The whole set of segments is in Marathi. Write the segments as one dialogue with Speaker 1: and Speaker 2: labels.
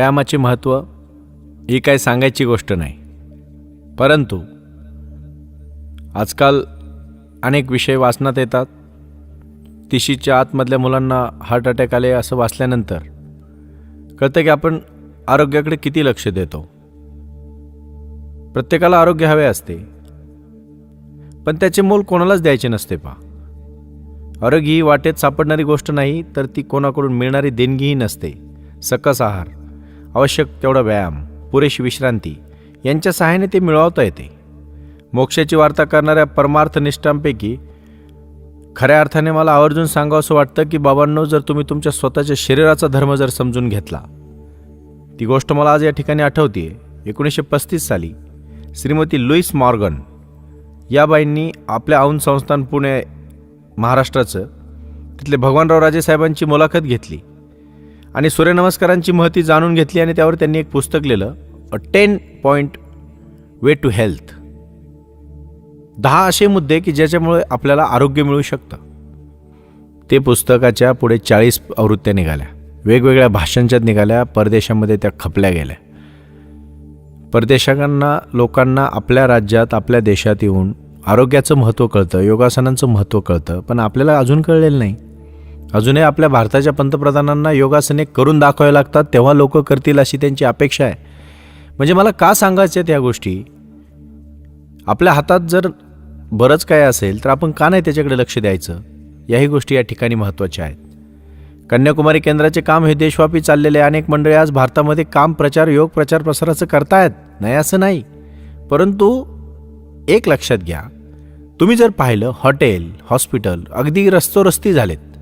Speaker 1: व्यायामाचे महत्त्व ही काय सांगायची गोष्ट नाही. परंतु आजकाल अनेक विषय वाचण्यात येतात. तिशीच्या आतमधल्या मुलांना हार्ट अटॅक आले असं वाचल्यानंतर कळतं की आपण आरोग्याकडे किती लक्ष देतो. प्रत्येकाला आरोग्य हवे असते. पण त्याचे मोल कोणालाच द्यायचे नसते पा आरोग्य ही वाटेत सापडणारी गोष्ट नाही तर ती कोणाकडून मिळणारी देणगीही नसते. सकस आहार. आवश्यक तेवढा व्यायाम पुरेशी विश्रांती यांच्या सहाय्याने ते मिळवता येते. मोक्षाची वार्ता करणाऱ्या परमार्थ निष्ठांपैकी खऱ्या अर्थाने मला आवर्जून सांगावं असं वाटतं की बाबांनो जर तुम्ही तुमच्या स्वतःच्या शरीराचा धर्म जर समजून घेतला. ती गोष्ट मला आज या ठिकाणी आठवते. एकोणीसशे पस्तीस साली श्रीमती लुईस मॉर्गन या बाईंनी आपल्या औन संस्थान पुणे महाराष्ट्राचं तिथले भगवानराव राजे साहेबांची मुलाखत घेतली. आणि सूर्यनमस्कारांची महती जाणून घेतली आणि त्यावर त्यांनी एक पुस्तक लिहिलं a ten point way to health. दहा असे मुद्दे की ज्याच्यामुळे आपल्याला आरोग्य मिळू शकतं. ते पुस्तकाच्या पुढे चाळीस आवृत्त्या निघाल्या. वेगवेगळ्या भाषांच्यात निघाल्या परदेशामध्ये त्या खपल्या गेल्या. परदेशांना लोकांना आपल्या राज्यात आपल्या देशात येऊन आरोग्याचं महत्त्व कळतं योगासनांचं महत्त्व कळतं पण आपल्याला अजून कळलेलं नाही. अजूनही आपल्या भारताच्या पंतप्रधानांना योगासने करून दाखवावे लागतात तेव्हा लोक करतील अशी त्यांची अपेक्षा आहे. म्हणजे मला का सांगायच्या त्या गोष्टी? आपल्या हातात जर बरंच काय असेल तर आपण का नाही त्याच्याकडे लक्ष द्यायचं? याही गोष्टी या ठिकाणी महत्त्वाच्या आहेत. कन्याकुमारी केंद्राचे काम हे देशव्यापी चाललेले अनेक मंडळी आज भारतामध्ये काम प्रचार योग प्रचार प्रसाराचं करतायत. नाही असं नाही. परंतु एक लक्षात घ्या. तुम्ही जर पाहिलं हॉटेल हॉस्पिटल अगदी रस्तोरस्ती झालेत.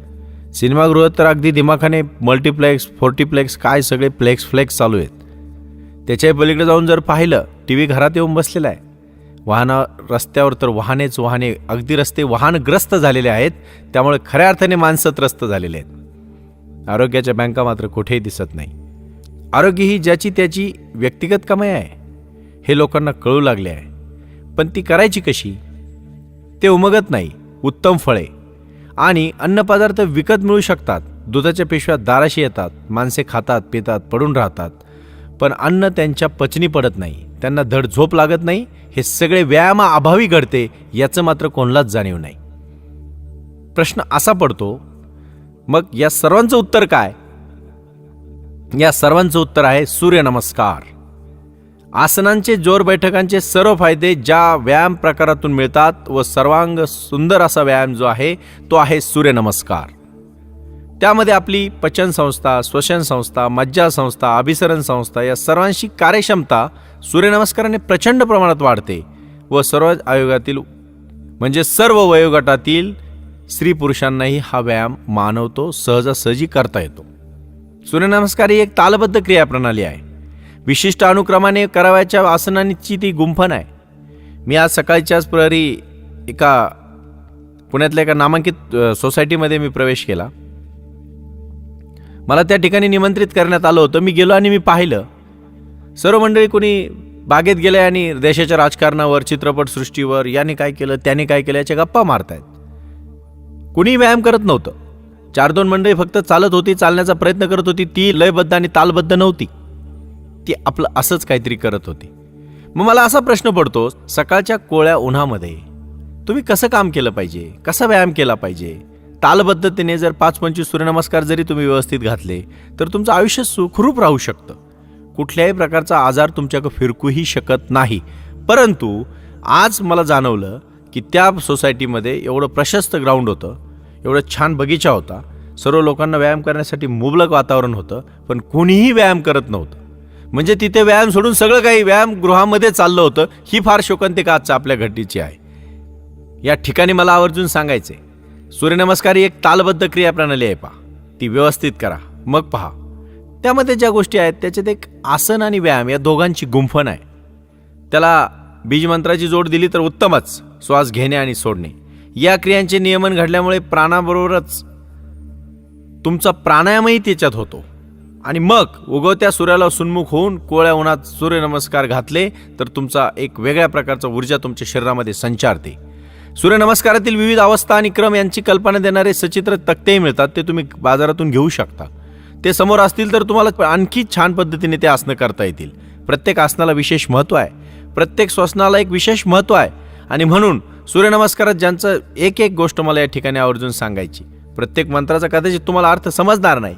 Speaker 1: सिनेमागृह तर अगदी दिमाखाने मल्टिप्लेक्स फोर्टीप्लेक्स काय सगळे प्लेक्स फ्लेक्स चालू आहेत. त्याच्याही पलीकडे जाऊन जर पाहिलं टी व्ही घरात येऊन बसलेला आहे. वाहनं रस्त्यावर तर वाहनेच वाहने अगदी रस्ते वाहनग्रस्त झालेले आहेत त्यामुळे खऱ्या अर्थाने माणसं त्रस्त झालेले आहेत. आरोग्याच्या बँका मात्र कुठेही दिसत नाही. आरोग्य ही ज्याची त्याची व्यक्तिगत कमाई आहे. हे लोकांना कळू लागले आहे. पण ती करायची कशी? ते उमगत नाही. उत्तम फळे. आणि अन्नपदार्थ विकत मिळू शकतात. दुधाच्या पिशव्या दाराशी येतात माणसे खातात पितात पडून राहतात. पण अन्न त्यांच्या पचनी पडत नाही. त्यांना धड झोप लागत नाही. हे सगळे व्यायामाअभावी घडते याचं मात्र कोणालाच जाणीव नाही. प्रश्न असा पडतो मग या सर्वांचं उत्तर काय? या सर्वांचं उत्तर आहे सूर्यनमस्कार. आसनांचे जोर बैठकांचे सर्व फायदे ज्या व्यायाम प्रकारातून मिळतात व सर्वांग सुंदर असा व्यायाम जो आहे तो आहे सूर्यनमस्कार. त्यामध्ये आपली पचन संस्था श्वसन संस्था मज्जा संस्था अभिसरण संस्था या सर्वांशी कार्यक्षमता सूर्यनमस्काराने प्रचंड प्रमाणात वाढते व सर्व आयोगातील म्हणजे सर्व वयोगटातील स्त्री पुरुषांनाही हा व्यायाम मानवतो सहजासहजी करता येतो. सूर्यनमस्कार ही एक तालबद्ध क्रियाप्रणाली आहे. विशिष्ट अनुक्रमाने करावयाच्या आसनांची ती गुंफण आहे. मी आज सकाळच्याच प्रहरी एका पुण्यातल्या एका नामांकित सोसायटीमध्ये मी प्रवेश केला. मला त्या ठिकाणी निमंत्रित करण्यात आलं होतं. मी गेलो आणि मी पाहिलं. सर्व मंडळी कोणी बागेत गेले आणि देशाच्या राजकारणावर चित्रपटसृष्टीवर याने काय केलं त्याने काय केलं याच्या गप्पा मारतायत. कुणी व्यायाम करत नव्हतं. चार दोन मंडळी फक्त चालत होती चालण्याचा प्रयत्न करत होती. ती लयबद्ध आणि तालबद्ध नव्हती. ती आपलं असंच काहीतरी करत होती. मग मला असा प्रश्न पडतो सकाळच्या कोळ्या उन्हामध्ये तुम्ही कसं काम केलं पाहिजे? कसा व्यायाम केला पाहिजे? तालबद्धतेने जर पाच पंचवीस सूर्यनमस्कार जरी तुम्ही व्यवस्थित घातले तर तुमचं आयुष्य सुखरूप राहू शकतं. कुठल्याही प्रकारचा आजार तुमच्याकडे फिरकूही शकत नाही. परंतु आज मला जाणवलं की त्या सोसायटीमध्ये एवढं प्रशस्त ग्राउंड होतं एवढं छान बगीचा होता. सर्व लोकांना व्यायाम करण्यासाठी मुबलक वातावरण होतं पण कोणीही व्यायाम करत नव्हतं. म्हणजे तिथे व्यायाम सोडून सगळं काही व्यायामगृहामध्ये चाललं होतं ही फार शोकांतिका आजच्या आपल्या घटीची आहे. या ठिकाणी मला आवर्जून सांगायचे सूर्यनमस्कार ही एक तालबद्ध क्रियाप्रणाली आहे पहा. ती व्यवस्थित करा मग पहा. त्यामध्ये ज्या गोष्टी आहेत त्याच्यात एक आसन आणि व्यायाम या दोघांची गुंफण आहे. त्याला बीजमंत्राची जोड दिली तर उत्तमच श्वास घेणे आणि सोडणे. या क्रियांचे नियमन घडल्यामुळे प्राणाबरोबरच तुमचा प्राणायामही त्याच्यात होतो. आणि मग उगवत्या सूर्याला सुन्मुख होऊन कोळ्या उन्हात सूर्यनमस्कार घातले तर तुमचा एक वेगळ्या प्रकारचा ऊर्जा तुमच्या शरीरामध्ये संचारते. सूर्यनमस्कारातील विविध अवस्था आणि क्रम यांची कल्पना देणारे सचित्र तक्तेही मिळतात ते तुम्ही बाजारातून घेऊ शकता. ते समोर असतील तर तुम्हाला आणखी छान पद्धतीने ते आसनं करता येतील. प्रत्येक आसनाला विशेष महत्त्व आहे. प्रत्येक श्वसनाला एक विशेष महत्त्व आहे. आणि म्हणून सूर्यनमस्कारात ज्यांचं एक एक गोष्ट मला या ठिकाणी आवर्जून सांगायची. प्रत्येक मंत्राचा कदाचित तुम्हाला अर्थ समजणार नाही.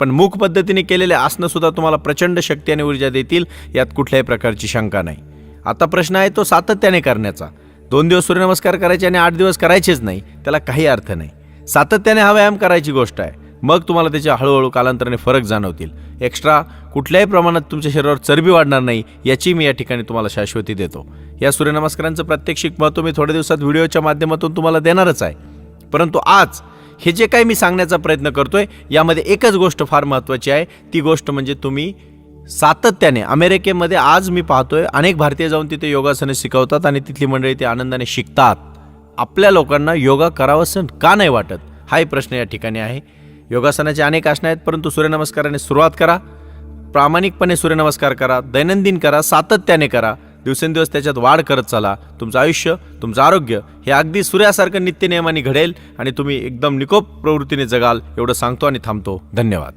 Speaker 1: पण मूक पद्धतीने केलेले आसनं सुद्धा तुम्हाला प्रचंड शक्ती आणि ऊर्जा देतील यात कुठल्याही प्रकारची शंका नाही. आता प्रश्न आहे तो सातत्याने करण्याचा. दोन दिवस सूर्यनमस्कार करायचे आणि आठ दिवस करायचेच नाही त्याला काही अर्थ नाही. सातत्याने हा व्यायाम करायची गोष्ट आहे. मग तुम्हाला त्याच्या हळूहळू कालांतराने फरक जाणवतील. एक्स्ट्रा कुठल्याही प्रमाणात तुमच्या शरीरावर चरबी वाढणार नाही याची मी या ठिकाणी तुम्हाला शाश्वती देतो. या सूर्यनमस्कारांचं प्रात्यक्षिक महत्त्व मी थोड्या दिवसात व्हिडिओच्या माध्यमातून तुम्हाला देणारच आहे. परंतु आज हे जे काही मी सांगण्याचा प्रयत्न करतोय यामध्ये एकच गोष्ट फार महत्त्वाची आहे. ती गोष्ट म्हणजे तुम्ही सातत्याने अमेरिकेमध्ये आज मी पाहतोय अनेक भारतीय जाऊन तिथे योगासनं शिकवतात आणि तिथली मंडळी ते आनंदाने शिकतात. आपल्या लोकांना योगा करावंसं का नाही वाटत? हाही प्रश्न या ठिकाणी आहे. योगासनाचे अनेक आसनं आहेत परंतु सूर्यनमस्काराने सुरुवात करा. प्रामाणिकपणे सूर्यनमस्कार करा दैनंदिन करा सातत्याने करा. दिवसेंदिवस त्याच्यात वाढ करत चला. तुमचं आयुष्य तुमचं आरोग्य हे अगदी सूर्यासारखं नित्यनियमाने घडेल आणि तुम्ही एकदम निकोप प्रवृत्तीने जगाल एवढं सांगतो आणि थांबतो. धन्यवाद.